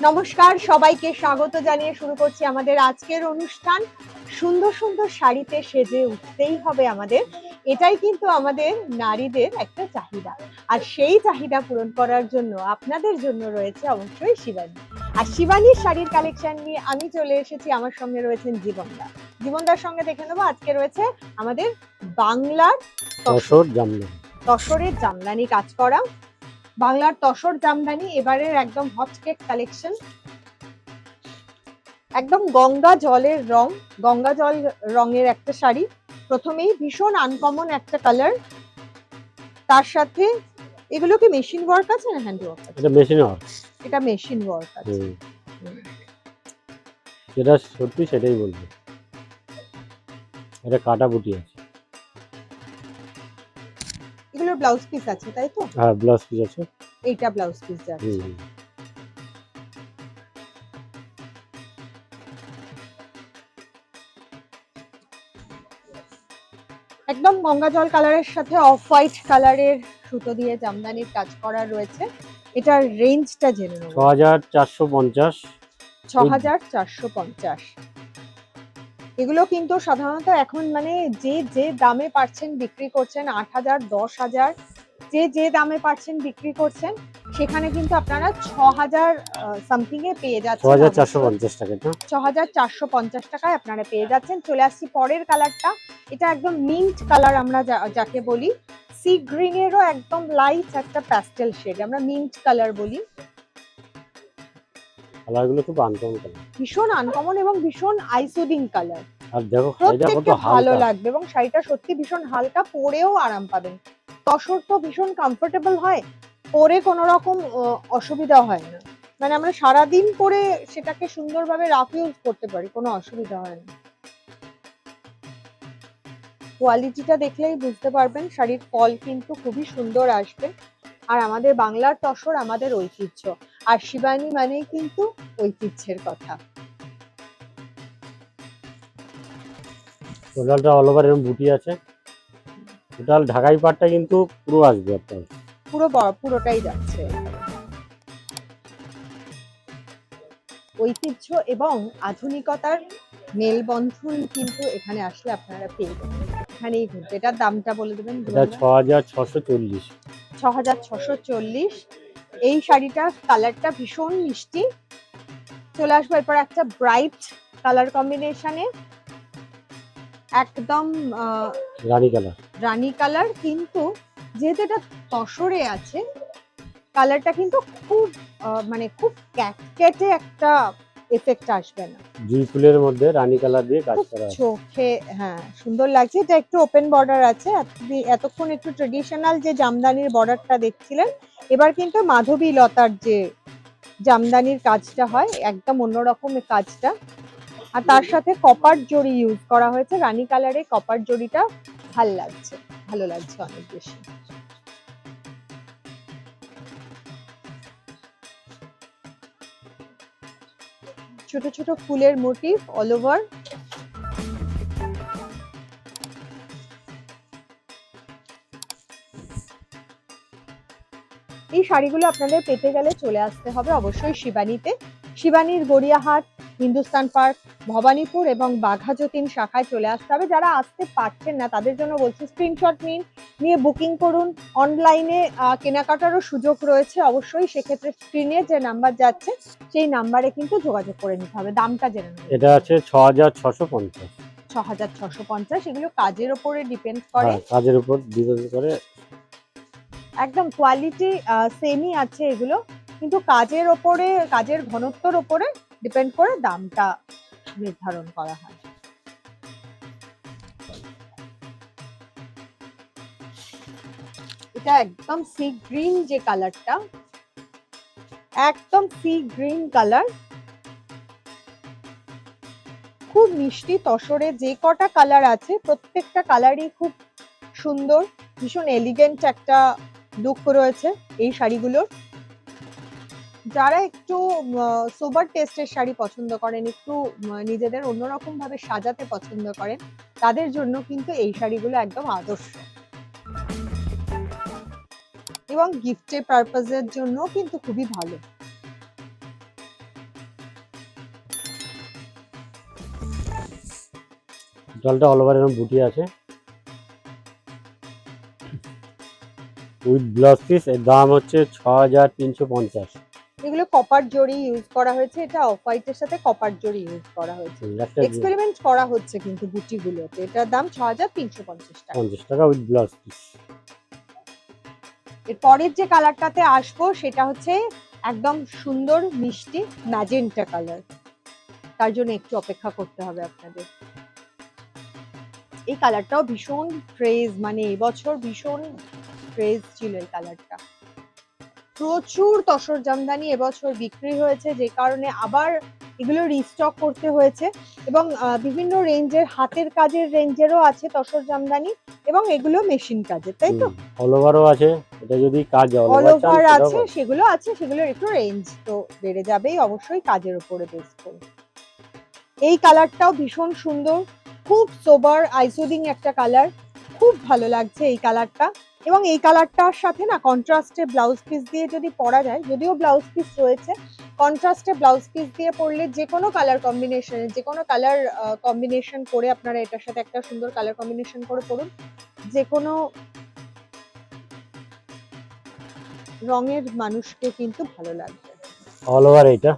নমস্কার সবাইকে স্বাগত জানিয়ে শুরু করছি আমাদের আজকের অনুষ্ঠান। সুন্দর সুন্দর শাড়িতে সেজে উঠতেই হবে আমাদের। এটাই কিন্তু আমাদের নারীদের একটা চাহিদা। আর সেই চাহিদা পূরণ করার জন্য আপনাদের জন্য রয়েছে অবশ্যই শিবানী। আর শিবানীর শাড়ির কালেকশন নিয়ে আমি চলে এসেছি। আমার সঙ্গে রয়েছেন জীবনদা। জীবনদার সঙ্গে দেখে নেব। আজকে রয়েছে আমাদের বাংলার তসর জামদানি। তসরের জামদানি কাজ করা। বাংলার তসর জামদানি এবারের একদম হটকেক কালেকশন একদম গঙ্গা জলের রং গঙ্গা জল রঙের একটা শাড়ি। প্রথমেই ভীষণ আনকমন একটা কালার তার সাথে এগুলো কি মেশিন ওয়ার্ক আছে না হ্যান্ড ওয়ার্ক আছে? এটা মেশিনে হয় এটা মেশিন ওয়ার্ক আছে। যেটা সত্যি সেটাই বলব। এটা কাটা বুটি আছে। এগুলো ব্লাউজ পিস আছে তাই তো? হ্যাঁ ব্লাউজ পিস আছে। এইটা ব্লাউজ পিস যাচ্ছে। একদম গঙ্গা জল কালারের সাথে অফ হোয়াইট কালারের সুতো দিয়ে জামদানির কাজ করা রয়েছে। এটার রেঞ্জটা জেনে নেব। 6450 6450 এগুলো কিন্তু সাধারণত এখন মানে যে যে দামে পাচ্ছেন বিক্রি করছেন আট হাজার দশ হাজার যে যে দামে পাচ্ছেন বিক্রি করছেন সেখানে কিন্তু আপনারা ছ হাজার সামথিং এ পেয়ে ছ যাচ্ছেন হাজার চারশো পঞ্চাশ টাকা ছ হাজার চারশো পঞ্চাশ টাকায় আপনারা পেয়ে যাচ্ছেন। চলে আসছি পরের কালারটা। এটা একদম মিন্ট কালার আমরা যাকে বলি। সি গ্রিনেরও একদম লাইট একটা প্যাস্টেল শেড আমরা মিন্ট কালার বলি। কালারগুলো খুব আনকমন কালার ভীষণ আনকমন এবং ভীষণ আইসুদিং কালার আর দেখো শাড়িটা কত ভালো লাগবে এবং শাড়িটা সত্যি ভীষণ হালকা পরেও আরাম পাবেন। তসর তো ভীষণ কমফোর্টেবল হয় পরে কোনো রকম অসুবিধা হয় না। মানে আমরা সারাদিন পরে সেটাকে সুন্দরভাবে রাফ ইউজ করতে পারি কোনো অসুবিধা হয় না। কোয়ালিটিটা দেখলেই বুঝতে পারবেন শাড়ির ফল কিন্তু খুবই সুন্দর আসবে। আর আমাদের বাংলার তসর আমাদের ঐতিহ্য। আর শিবানী মানেই কিন্তু ঐতিহ্যের কথা। টোটালটা অল ওভার এরকম বুটি আছে। টোটাল ঢাকাই পাটটা কিন্তু পুরো আসবে আপনার। পুরো পুরোটাই যাচ্ছে। ঐতিহ্য এবং আধুনিকতার মেলবন্ধন কিন্তু এখানে আসলে আপনারা পেয়ে যাবেন। এখানেই ঘুরবে এটার দামটা বলে দেবেন এটা ছ হাজার ছশো চল্লিশ। ছ হাজার ছশো চল্লিশ। এই শাড়িটার কালারটা ভীষণ মিষ্টি। চলে আসব এরপর একটা ব্রাইট কালার কম্বিনেশনে একদম রানী কালার। রানী কালার কিন্তু যেহেতু এটা তসরে আছে কালারটা কিন্তু খুব মানে খুব ক্যাটকেটে একটা এফেক্ট আসবে না। জুই ফুলের মধ্যে রানী কালার দিয়ে কাজ করা আছে। চোখে হ্যাঁ সুন্দর লাগছে। এটা একটু ওপেন বর্ডার আছে। এতদি- এতক্ষণ একটু ট্রেডিশনাল যে জামদানির বর্ডারটা দেখছিলেন এবার কিন্তু মাধবী লতার যে জামদানির কাজটা হয় একদম অন্যরকম কাজটা। আর তার সাথে কপার জড়ি ইউজ করা হয়েছে। রানী কালারে কপার জড়িটা ভালো লাগছে ভালো লাগছে অনেক বেশি। ছোট ছোট ফুলের মোটিভ অল ওভার এই শাড়িগুলো আপনাদের পেতে গেলে চলে আসতে হবে অবশ্যই শিবানীতে। শিবানীর গড়িয়াহাট হিন্দুস্তান পার্ক ভবানীপুর এবং বাঘা যতীন শাখায় চলে আসতে হবে। যারা আসতে পারছেন না তাদের জন্য বলছি স্ক্রিনশট নিন নিয়ে বুকিং করুন। অনলাইনে কেনাকাটারও সুযোগ রয়েছে অবশ্যই। সেক্ষেত্রে স্ক্রিনে যে নাম্বার যাচ্ছে সেই নাম্বারে কিন্তু যোগাযোগ করে নিতে হবে। দামটা জেনে নেবেন এটা আছে ছ হাজার ছশো পঞ্চাশ। ছ হাজার ছশো পঞ্চাশ। এগুলো কাজের ওপরে ডিপেন্ড করে। হ্যাঁ কাজের উপর ডিপেন্ড করে। একদম কোয়ালিটি সেমই আছে এগুলো। কিন্তু কাজের ওপরে কাজের ঘনত্বর ওপরে ডিপেন্ড করে দামটা নির্ধারণ করা হয়। এটা একদম সি গ্রিন যে কালারটা একদম সি গ্রিন কালার খুব মিষ্টি তসরে যে কটা কালার আছে, প্রত্যেকটা কালারই খুব সুন্দর, ভীষণ এলিগেন্ট একটা লুক রয়েছে এই শাড়িগুলোর। যারা একটু সোবার টেস্টের শাড়ি পছন্দ করেন, একটু নিজেদের অন্যরকম ভাবে সাজাতে পছন্দ করেন, তাদের জন্য কিন্তু এই শাড়িগুলো একদম আদর্শ। এবং গিফটের পারপাসের জন্য কিন্তু খুবই ভালো। জলটা অল ওভার এরকম বুটি আছে। উইথ ব্লাউজ পিস এর দাম হচ্ছে ছ হাজার তিনশো পঞ্চাশ। এগুলো কপার জড়ি ইউজ করা হয়েছে এটা অফ হোয়াইটের সাথে কপার জড়ি ইউজ করা হয়েছে। এক্সপেরিমেন্ট করা হচ্ছে কিন্তু বুটিগুলোতে এটার দাম ছ হাজার তিনশো পঞ্চাশ টাকা। পঞ্চাশ টাকা উইথ ব্লাউজ পিস এর পরের যে কালারটাতে আসব সেটা হচ্ছে একদম সুন্দর মিষ্টি ম্যাজেন্টা কালার তার জন্য একটু অপেক্ষা করতে হবে আপনাদের। এই কালারটাও ভীষণ ক্রেজ মানে এবছর ভীষণ ক্রেজ ছিল এই কালারটা প্রচুর তসর জামদানি এবছর বিক্রি হয়েছে যে কারণে আবার এগুলো রিস্টক করতে হয়েছে এবং বিভিন্ন রেঞ্জের হাতের কাজের রেঞ্জেরও আছে তসর জামদানি এবং এগুলো মেশিন কাজের তাই তো? অল ওভারও আছে এটা যদি কাজ অল অল ওভার ওভার আছে সেগুলো আছে সেগুলোর একটু রেঞ্জ তো বেড়ে যাবেই অবশ্যই কাজের উপরে বেস করে এই কালারটাও ভীষণ সুন্দর খুব সোবার আইসোডিং একটা কালার খুব ভালো লাগছে এই কালারটা এবং এই কালারটার সাথে না কন্ট্রাস্টে ব্লাউজ পিস দিয়ে যদি পরা যায়, যদিও ব্লাউজ পিস রয়েছে কন্ট্রাস্টে ব্লাউজ পিস দিয়ে পরলে যে কোনো কালার কম্বিনেশন যে কোনো কালার কম্বিনেশন করে আপনারা এটার সাথে একটা সুন্দর কালার কম্বিনেশন করে পরুন। যে কোনো রঙের মানুষকে কিন্তু ভালো লাগবে। অল ওভার এইটা।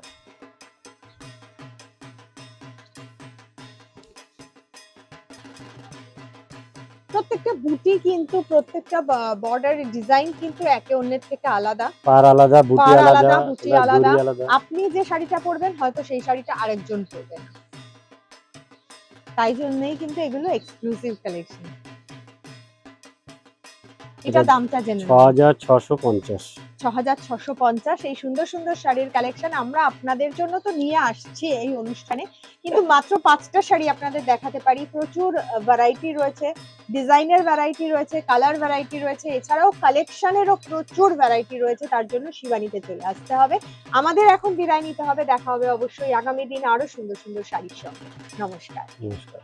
কিন্তু প্রত্যেকটা বর্ডারের ডিজাইন কিন্তু একে অন্যের থেকে আলাদা। পার আলাদা বুটি আলাদা বুটি আলাদা। আপনি যে শাড়িটা পরবেন হয়তো সেই শাড়িটা আরেকজন পরবেন। তাই জন্যই কিন্তু এগুলো এক্সক্লুসিভ কালেকশন এটা দামটা জেনে ছ হাজার ছশো পঞ্চাশ। ছ হাজার ছশো পঞ্চাশ এই সুন্দর সুন্দর শাড়ির কালেকশন আমরা আপনাদের জন্য তো নিয়ে আসছি এই অনুষ্ঠানে। কিন্তু মাত্র পাঁচটা শাড়ি আপনাদের দেখাতে পারি। প্রচুর ভ্যারাইটি রয়েছে। ডিজাইনের ভ্যারাইটি রয়েছে কালার ভ্যারাইটি রয়েছে। এছাড়াও কালেকশনেরও প্রচুর ভ্যারাইটি রয়েছে। তার জন্য শিবানীতে চলে আসতে হবে। আমাদের এখন বিদায় নিতে হবে। দেখা হবে অবশ্যই আগামী দিন আরও সুন্দর সুন্দর শাড়ির সঙ্গে। নমস্কার। নমস্কার।